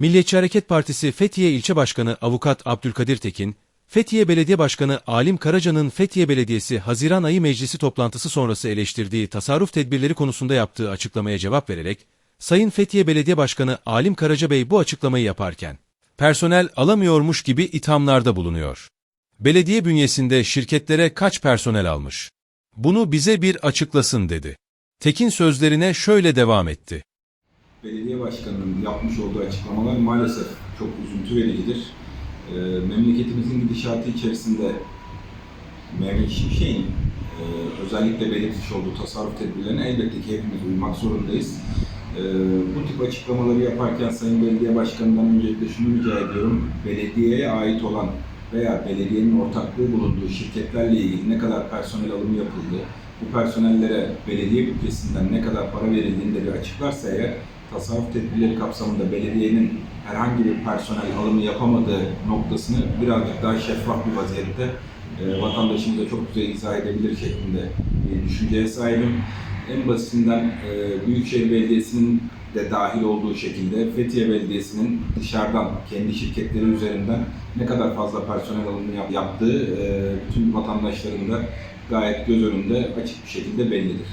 Milliyetçi Hareket Partisi Fethiye İlçe Başkanı Avukat Abdülkadir Tekin, Fethiye Belediye Başkanı Alim Karaca'nın Fethiye Belediyesi Haziran ayı meclisi toplantısı sonrası eleştirdiği tasarruf tedbirleri konusunda yaptığı açıklamaya cevap vererek, Sayın Fethiye Belediye Başkanı Alim Karaca Bey bu açıklamayı yaparken, personel alamıyormuş gibi ithamlarda bulunuyor. Belediye bünyesinde şirketlere kaç personel almış? Bunu bize bir açıklasın dedi. Tekin sözlerine şöyle devam etti. Belediye başkanının yapmış olduğu açıklamalar maalesef çok üzüntü vericidir. Ee, memleketimizin gidişatı içerisinde Mehmet Şimşek'in e, özellikle belirtmiş olduğu tasarruf tedbirlerine elbette ki hepimiz uymak zorundayız. Ee, bu tip açıklamaları yaparken Sayın Belediye Başkanı'ndan öncelikle şunu rica ediyorum. Belediyeye ait olan veya belediyenin ortaklığı bulunduğu şirketlerle ilgili ne kadar personel alımı yapıldı, bu personellere belediye bütçesinden ne kadar para verildiğini de bir açıklarsa eğer tasarruf tedbirleri kapsamında belediyenin herhangi bir personel alımı yapamadığı noktasını birazcık daha şeffaf bir vaziyette e, vatandaşımıza çok güzel izah edebilir şeklinde bir düşünceye sahibim. En basitinden e, Büyükşehir Belediyesi'nin de dahil olduğu şekilde Fethiye Belediyesi'nin dışarıdan kendi şirketleri üzerinden ne kadar fazla personel alımı yap- yaptığı e, bütün vatandaşların da gayet göz önünde açık bir şekilde bellidir.